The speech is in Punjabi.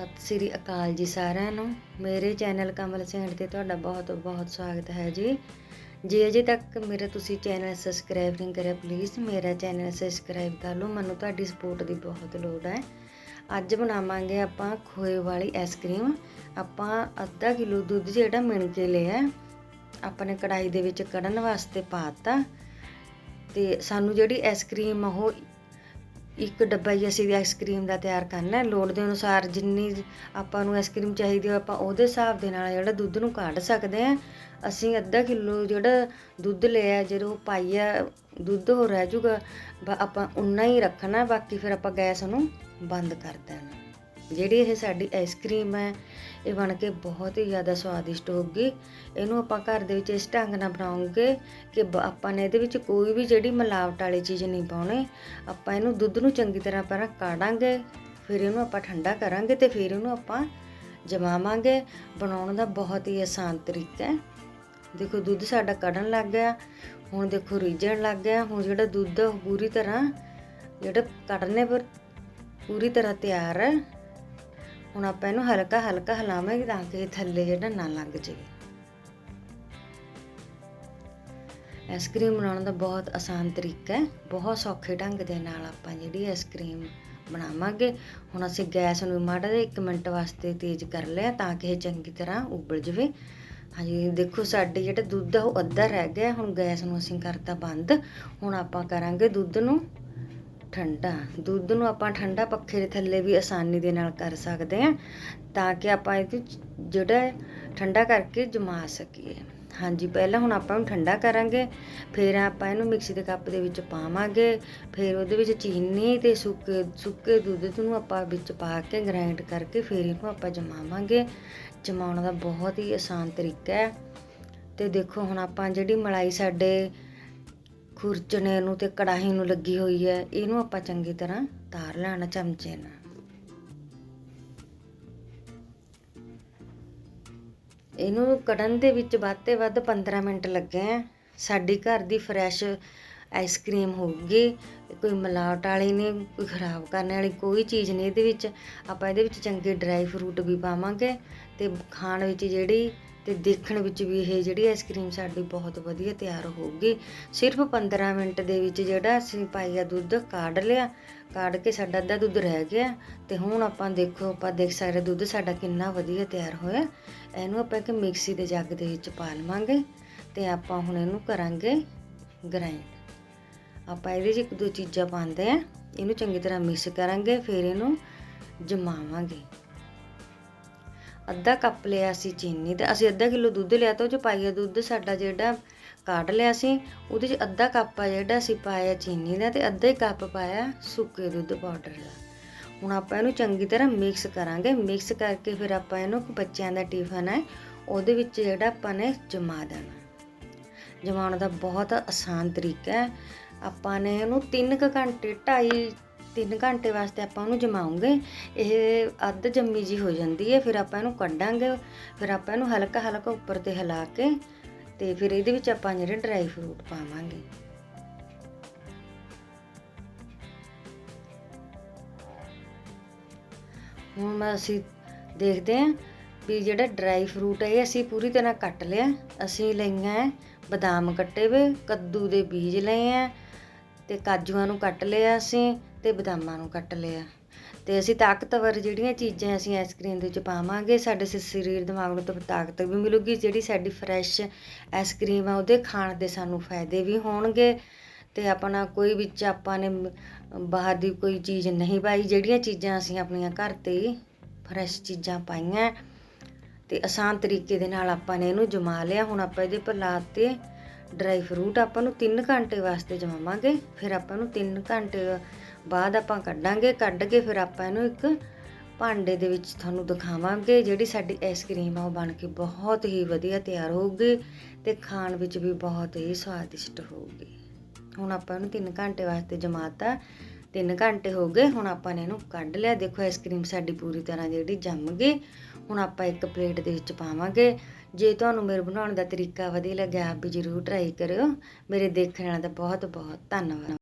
ਸਤਿ ਸ੍ਰੀ ਅਕਾਲ ਜੀ ਸਾਰਿਆਂ ਨੂੰ। ਮੇਰੇ ਚੈਨਲ ਕਮਲ ਸਿੰਘ ਤੇ ਤੁਹਾਡਾ ਬਹੁਤ ਬਹੁਤ ਸਵਾਗਤ ਹੈ ਜੀ। ਜੇ ਅਜੇ ਤੱਕ ਮੇਰਾ ਤੁਸੀਂ ਚੈਨਲ ਸਬਸਕ੍ਰਾਈਬ ਨਹੀਂ ਕਰਿਆ ਪਲੀਜ਼ ਮੇਰਾ ਚੈਨਲ ਸਬਸਕ੍ਰਾਈਬ ਕਰ ਲਓ। ਮੈਨੂੰ ਤੁਹਾਡੀ ਸਪੋਰਟ ਦੀ ਬਹੁਤ ਲੋੜ ਹੈ। ਅੱਜ ਬਣਾਵਾਂਗੇ ਆਪਾਂ ਖੋਏ ਵਾਲੀ ਆਈਸਕ੍ਰੀਮ ਆਪਾਂ ਅੱਧਾ ਕਿਲੋ ਦੁੱਧ ਜਿਹੜਾ ਮਿਣ ਕੇ ਲਿਆ, ਆਪਣੇ ਕੜਾਈ ਦੇ ਵਿੱਚ ਕੱਢਣ ਵਾਸਤੇ ਪਾਤਾ ਤੇ ਸਾਨੂੰ ਜਿਹੜੀ ਆਈਸਕ੍ਰੀਮ ਉਹ ਇੱਕ ਡੱਬਾ ਹੀ ਅਸੀਂ ਆਈਸਕ੍ਰੀਮ ਦਾ ਤਿਆਰ ਕਰਨਾ ਹੈ। ਲੋੜ ਦੇ ਅਨੁਸਾਰ ਜਿੰਨੀ ਆਪਾਂ ਨੂੰ ਆਈਸਕ੍ਰੀਮ ਚਾਹੀਦੀ ਹੈ ਆਪਾਂ ਉਹਦੇ ਹਿਸਾਬ ਦੇ ਨਾਲ ਜਿਹੜਾ ਦੁੱਧ ਨੂੰ ਕੱਢ ਸਕਦੇ ਆ ਅਸੀਂ ਅੱਧਾ ਕਿਲੋ ਜਿਹੜਾ ਦੁੱਧ ਲਿਆ, ਜਦੋਂ ਪਾਈਆ, ਦੁੱਧ ਹੋ ਰਹਿ ਜੂਗਾ, ਬ- ਆਪਾਂ ਉਨਾ ਹੀ ਰੱਖਣਾ, ਬਾਕੀ ਫਿਰ ਆਪਾਂ ਗੈਸ ਨੂੰ ਬੰਦ ਕਰ ਦੇਣਾ ਜਿਹੜੀ ਇਹ ਸਾਡੀ ਆਈਸਕ੍ਰੀਮ ਹੈ, ਇਹ ਬਣ ਕੇ ਬਹੁਤ ਹੀ ਜ਼ਿਆਦਾ ਸਵਾਦਿਸ਼ਟ ਹੋਊਗੀ। ਇਹਨੂੰ ਆਪਾਂ ਘਰ ਦੇ ਵਿੱਚ ਇਸ ਢੰਗ ਨਾਲ ਬਣਾਉਂਗੇ ਕਿ ਬ- ਆਪਾਂ ਨੇ ਇਹਦੇ ਵਿੱਚ ਕੋਈ ਵੀ ਜਿਹੜੀ ਮਿਲਾਵਟ ਵਾਲੀ ਚੀਜ਼ ਨਹੀਂ ਪਾਉਣੀ। ਆਪਾਂ ਇਹਨੂੰ ਦੁੱਧ ਨੂੰ ਚੰਗੀ ਤਰ੍ਹਾਂ ਪਹਿਲਾਂ ਕਾੜਾਂਗੇ, ਫਿਰ ਇਹਨੂੰ ਆਪਾਂ ਠੰਡਾ ਕਰਾਂਗੇ ਤੇ ਫਿਰ ਇਹਨੂੰ ਆਪਾਂ ਜਮਾਵਾਂਗੇ। ਬਣਾਉਣ ਦਾ ਬਹੁਤ ਹੀ ਆਸਾਨ ਤਰੀਕਾ ਹੈ। ਦੇਖੋ, ਦੁੱਧ ਸਾਡਾ ਕੱਢਣ ਲੱਗ ਗਿਆ, ਹੁਣ ਦੇਖੋ ਰਿੱਝਣ ਲੱਗ ਗਿਆ। ਹੁਣ ਜਿਹੜਾ ਦੁੱਧ ਆ, ਉਹ ਪੂਰੀ ਤਰ੍ਹਾਂ ਜਿਹੜਾ ਕੱਢਣੇ ਪਰ ਪੂਰੀ ਤਰ੍ਹਾਂ ਤਿਆਰ ਹੈ। ਹੁਣ ਆਪਾਂ ਇਹਨੂੰ ਹਲਕਾ ਹਲਕਾ ਹਿਲਾਵਾਂਗੇ ਤਾਂ ਕਿ ਇਹ ਥੱਲੇ ਜਿਹੜਾ ਨਾ ਲੱਗ ਜਾਵੇ। ਆਈਸਕ੍ਰੀਮ ਬਣਾਉਣ ਦਾ ਬਹੁਤ ਆਸਾਨ ਤਰੀਕਾ ਹੈ। ਬਹੁਤ ਸੌਖੇ ਢੰਗ ਦੇ ਨਾਲ ਆਪਾਂ ਜਿਹੜੀ ਆਈਸਕ੍ਰੀਮ ਬਣਾਵਾਂਗੇ। ਹੁਣ ਅਸੀਂ ਗੈਸ ਨੂੰ ਮਾੜਾ ਜਿਹਾ 1 ਮਿੰਟ ਵਾਸਤੇ ਤੇਜ਼ ਕਰ ਲਿਆ ਤਾਂ ਕਿ ਇਹ ਚੰਗੀ ਤਰ੍ਹਾਂ ਉਬਲ ਜਾਵੇ। ਹਾਂਜੀ, ਦੇਖੋ ਸਾਡੇ ਜਿਹੜਾ ਦੁੱਧ ਆ ਉਹ ਅੱਧਾ ਰਹਿ ਗਿਆ। ਹੁਣ ਗੈਸ ਨੂੰ ਅਸੀਂ ਕਰਤਾ ਬੰਦ। ਹੁਣ ਆਪਾਂ ਕਰਾਂਗੇ ਦੁੱਧ ਨੂੰ ਠੰਡਾ, ਦੁੱਧ ਨੂੰ ਆਪਾਂ ਠੰਡਾ ਪੱਖੇ ਦੇ ਥੱਲੇ ਵੀ ਆਸਾਨੀ ਦੇ ਨਾਲ ਕਰ ਸਕਦੇ ਹਾਂ, ਤਾਂ ਕਿ ਆਪਾਂ ਇਹ ਜਿਹੜਾ ਠੰਡਾ ਕਰਕੇ ਜਮਾ ਸਕੀਏ। ਹਾਂਜੀ, ਪਹਿਲਾਂ ਹੁਣ ਆਪਾਂ ਇਹਨੂੰ ਠੰਡਾ ਕਰਾਂਗੇ, ਫਿਰ ਆਪਾਂ ਇਹਨੂੰ ਮਿਕਸੀ ਦੇ ਕੱਪ ਦੇ ਵਿੱਚ ਪਾਵਾਂਗੇ, ਫਿਰ ਉਹਦੇ ਵਿੱਚ ਚੀਨੀ ਤੇ ਸੁੱਕੇ ਸੁੱਕੇ ਦੁੱਧ ਨੂੰ ਆਪਾਂ ਵਿੱਚ ਪਾ ਕੇ ਗ੍ਰਾਈਂਡ ਕਰਕੇ ਫਿਰ ਇਹਨੂੰ ਆਪਾਂ ਜਮਾਵਾਂਗੇ। ਜਮਾਉਣ ਦਾ ਬਹੁਤ ਹੀ ਆਸਾਨ ਤਰੀਕਾ ਹੈ। ਤੇ ਦੇਖੋ, ਹੁਣ ਆਪਾਂ ਜਿਹੜੀ ਮਲਾਈ ਸਾਡੇ ਖੁਰਚਣੇ ਨੂੰ ਤੇ ਕੜਾਹੀ ਨੂੰ ਲੱਗੀ ਹੋਈ ਹੈ, ਇਹਨੂੰ ਆਪਾਂ ਚੰਗੀ ਤਰ੍ਹਾਂ ਤਾਰ ਲੈਣਾ ਚਮਚੇ ਨਾਲ। ਇਹਨੂੰ ਕੜਨ ਦੇ ਵਿੱਚ ਵੱਧ ਤੇ ਵੱਧ 15 ਮਿੰਟ ਲੱਗੇ ਆ। ਸਾਡੀ ਘਰ ਦੀ ਫਰੈਸ਼ ਆਈਸਕ੍ਰੀਮ ਹੋਊਗੀ, ਕੋਈ ਮਿਲਾਵਟ ਵਾਲੀ ਨਹੀਂ ਕੋਈ ਖਰਾਬ ਕਰਨ ਵਾਲੀ ਕੋਈ ਚੀਜ਼ ਨਹੀਂ ਇਹਦੇ ਵਿੱਚ। ਆਪਾਂ ਇਹਦੇ ਵਿੱਚ ਚੰਗੇ ਡਰਾਈ ਫਰੂਟ ਵੀ ਪਾਵਾਂਗੇ ਤੇ ਖਾਣ ਵਿੱਚ ਜਿਹੜੀ ਤੇ ਦੇਖਣ ਵਿੱਚ ਵੀ ਇਹ ਜਿਹੜੀ ਆਈਸਕ੍ਰੀਮ ਸਾਡੀ ਬਹੁਤ ਵਧੀਆ ਤਿਆਰ ਹੋਊਗੀ। ਸਿਰਫ 15 ਮਿੰਟ ਦੇ ਵਿੱਚ ਜਿਹੜਾ ਅਸੀਂ ਪਾਈਆ ਦੁੱਧ, ਕਾੜ ਲਿਆ। ਕਾੜ ਕੇ ਸਾਡਾ ਅੱਧਾ ਦੁੱਧ ਰਹਿ ਗਿਆ ਤੇ ਹੁਣ ਆਪਾਂ ਦੇਖੋ, ਆਪਾਂ ਦੇਖ ਸਕਦੇ ਦੁੱਧ ਸਾਡਾ ਕਿੰਨਾ ਵਧੀਆ ਤਿਆਰ ਹੋਇਆ। ਇਹਨੂੰ ਆਪਾਂ ਇੱਕ ਮਿਕਸੀ ਦੇ ਜੱਗ ਦੇ ਵਿੱਚ ਪਾ ਲਵਾਂਗੇ ਤੇ ਆਪਾਂ ਹੁਣ ਇਹਨੂੰ ਕਰਾਂਗੇ ਗ੍ਰਾਈਂਡ ਆਪਾਂ ਇਹਦੇ 'ਚ ਇੱਕ ਦੋ ਚੀਜ਼ਾਂ ਪਾਉਂਦੇ ਆ ਇਹਨੂੰ ਚੰਗੀ ਤਰ੍ਹਾਂ ਮਿਕਸ ਕਰਾਂਗੇ, ਫਿਰ ਇਹਨੂੰ ਜਮਾਵਾਂਗੇ। ਅੱਧਾ ਕੱਪ ਲਿਆ ਸੀ ਚੀਨੀ ਤੇ ਅਸੀਂ ਅੱਧਾ ਕਿਲੋ ਦੁੱਧ ਲਿਆ ਤਾਂ ਉਹ 'ਚ ਪਾਈਆ ਦੁੱਧ, ਸਾਡਾ ਜਿਹੜਾ ਕੱਢ ਲਿਆ ਸੀ, ਉਹਦੇ 'ਚ ਅੱਧਾ ਕੱਪ ਆ ਜਿਹੜਾ ਅਸੀਂ ਪਾਇਆ ਚੀਨੀ ਦਾ ਤੇ ਅੱਧਾ ਹੀ ਕੱਪ ਪਾਇਆ ਸੁੱਕੇ ਦੁੱਧ ਪਾਊਡਰ ਦਾ। ਹੁਣ ਆਪਾਂ ਇਹਨੂੰ ਚੰਗੀ ਤਰ੍ਹਾਂ ਮਿਕਸ ਕਰਾਂਗੇ। ਮਿਕਸ ਕਰਕੇ ਫਿਰ ਆਪਾਂ ਇਹਨੂੰ ਬੱਚਿਆਂ ਦਾ ਟਿਫਨ ਹੈ, ਉਹਦੇ ਵਿੱਚ ਜਿਹੜਾ ਆਪਾਂ ਨੇ ਜਮਾ ਦੇਣਾ। ਜਮਾਉਣ ਦਾ ਬਹੁਤ ਆਸਾਨ ਤਰੀਕਾ ਹੈ। ਆਪਾਂ ਨੇ ਇਹਨੂੰ 3 ਘੰਟੇ 2.5 3 ਘੰਟੇ ਵਾਸਤੇ ਆਪਾਂ ਉਹਨੂੰ ਜਮਾਉਂਗੇ। ਇਹ ਅੱਧ ਜੰਮੀ ਜੀ ਹੋ ਜਾਂਦੀ ਹੈ, ਫਿਰ ਆਪਾਂ ਇਹਨੂੰ ਕੱਢਾਂਗੇ। ਫਿਰ ਆਪਾਂ ਇਹਨੂੰ ਹਲਕਾ ਹਲਕਾ ਉੱਪਰ ਤੇ ਹਿਲਾ ਕੇ ਤੇ ਫਿਰ ਇਹਦੇ ਵਿੱਚ ਆਪਾਂ ਜਿਹੜੇ ਡਰਾਈ ਫਰੂਟ ਪਾਵਾਂਗੇ। ਹੁਣ ਅਸੀਂ ਦੇਖਦੇ ਹਾਂ ਵੀ ਜਿਹੜਾ ਡਰਾਈ ਫਰੂਟ ਹੈ, ਇਹ ਅਸੀਂ ਪੂਰੀ ਤਰ੍ਹਾਂ ਕੱਟ ਲਿਆ। ਅਸੀਂ ਲਈਆਂ ਹੈ ਬਦਾਮ ਕੱਟੇ ਵੇ, ਕੱਦੂ ਦੇ ਬੀਜ ਲਏ ਆ ਤੇ ਕਾਜੂਆਂ ਨੂੰ ਕੱਟ ਲਿਆ ਅਸੀਂ ਤੇ ਬਦਾਮਾਂ ਨੂੰ ਕੱਟ ਲਿਆ। ਤੇ ਅਸੀਂ ਤਾਕਤਵਰ ਜਿਹੜੀਆਂ ਚੀਜ਼ਾਂ ਅਸੀਂ ਆਈਸਕ੍ਰੀਮ ਦੇ ਵਿੱਚ ਪਾਵਾਂਗੇ, ਸਾਡੇ ਸ- ਸਰੀਰ ਦਿਮਾਗ ਨੂੰ ਤਾਂ ਤਾਕਤ ਵੀ ਮਿਲੂਗੀ, ਜਿਹੜੀ ਸਾਡੀ ਫਰੈਸ਼ ਆਈਸਕ੍ਰੀਮ ਆ ਉਹਦੇ ਖਾਣ ਦੇ ਸਾਨੂੰ ਫਾਇਦੇ ਵੀ ਹੋਣਗੇ। ਤੇ ਆਪਣਾ ਕੋਈ ਵਿੱਚ ਆਪਾਂ ਨੇ ਬਾਹਰ ਦੀ ਕੋਈ ਚੀਜ਼ ਨਹੀਂ ਪਾਈ, ਜਿਹੜੀਆਂ ਚੀਜ਼ਾਂ ਅਸੀਂ ਆਪਣੀਆਂ ਘਰ ਤੇ ਹੀ ਫਰੈਸ਼ ਚੀਜ਼ਾਂ ਪਾਈਆਂ। ਤੇ ਆਸਾਨ ਤਰੀਕੇ ਦੇ ਨਾਲ ਆਪਾਂ ਨੇ ਇਹਨੂੰ ਜਮਾ ਲਿਆ, ਹੁਣ ਆਪਾਂ ਇਹਦੇ ਪਰ ਲਾਤੇ ਡਰਾਈ ਫਰੂਟ ਆਪਾਂ ਨੂੰ 3 ਘੰਟੇ ਵਾਸਤੇ ਜਮਾਵਾਂਗੇ, ਫਿਰ ਆਪਾਂ ਨੂੰ 3 ਘੰਟੇ ਬਾਅਦ ਆਪਾਂ ਕੱਢਾਂਗੇ, ਕੱਢ ਕੇ ਫਿਰ ਆਪਾਂ ਇਹਨੂੰ ਇੱਕ ਭਾਂਡੇ ਦੇ ਵਿੱਚ ਤੁਹਾਨੂੰ ਦਿਖਾਵਾਂਗੇ, ਜਿਹੜੀ ਸਾਡੀ ਆਈਸਕ੍ਰੀਮ ਆ ਉਹ ਬਣ ਕੇ ਬਹੁਤ ਹੀ ਵਧੀਆ ਤਿਆਰ ਹੋਊਗੀ ਤੇ ਖਾਣ ਵਿੱਚ ਵੀ ਬਹੁਤ ਹੀ ਸਵਾਦਿਸ਼ਟ ਹੋਊਗੀ। ਹੁਣ ਆਪਾਂ ਇਹਨੂੰ 3 ਘੰਟੇ ਵਾਸਤੇ ਜਮਾਤਾ 3 ਘੰਟੇ ਹੋ ਗਏ, ਹੁਣ ਆਪਾਂ ਨੇ ਇਹਨੂੰ ਕੱਢ ਲਿਆ। ਦੇਖੋ ਆਈਸਕ੍ਰੀਮ ਸਾਡੀ ਪੂਰੀ ਤਰ੍ਹਾਂ ਜਿਹੜੀ ਜੰਮ ਗਈ, ਹੁਣ ਆਪਾਂ ਇੱਕ ਪਲੇਟ ਦੇ ਵਿੱਚ ਪਾਵਾਂਗੇ। ਜੇ ਤੁਹਾਨੂੰ ਮੇਰੇ ਬਣਾਉਣ ਦਾ ਤਰੀਕਾ ਵਧੀਆ ਲੱਗਿਆ, ਆਪ ਵੀ ਜ਼ਰੂਰ ਟਰਾਈ ਕਰਿਓ। ਮੇਰੇ ਦੇਖਣ ਵਾਲਿਆਂ ਦਾ ਬਹੁਤ ਬਹੁਤ ਧੰਨਵਾਦ।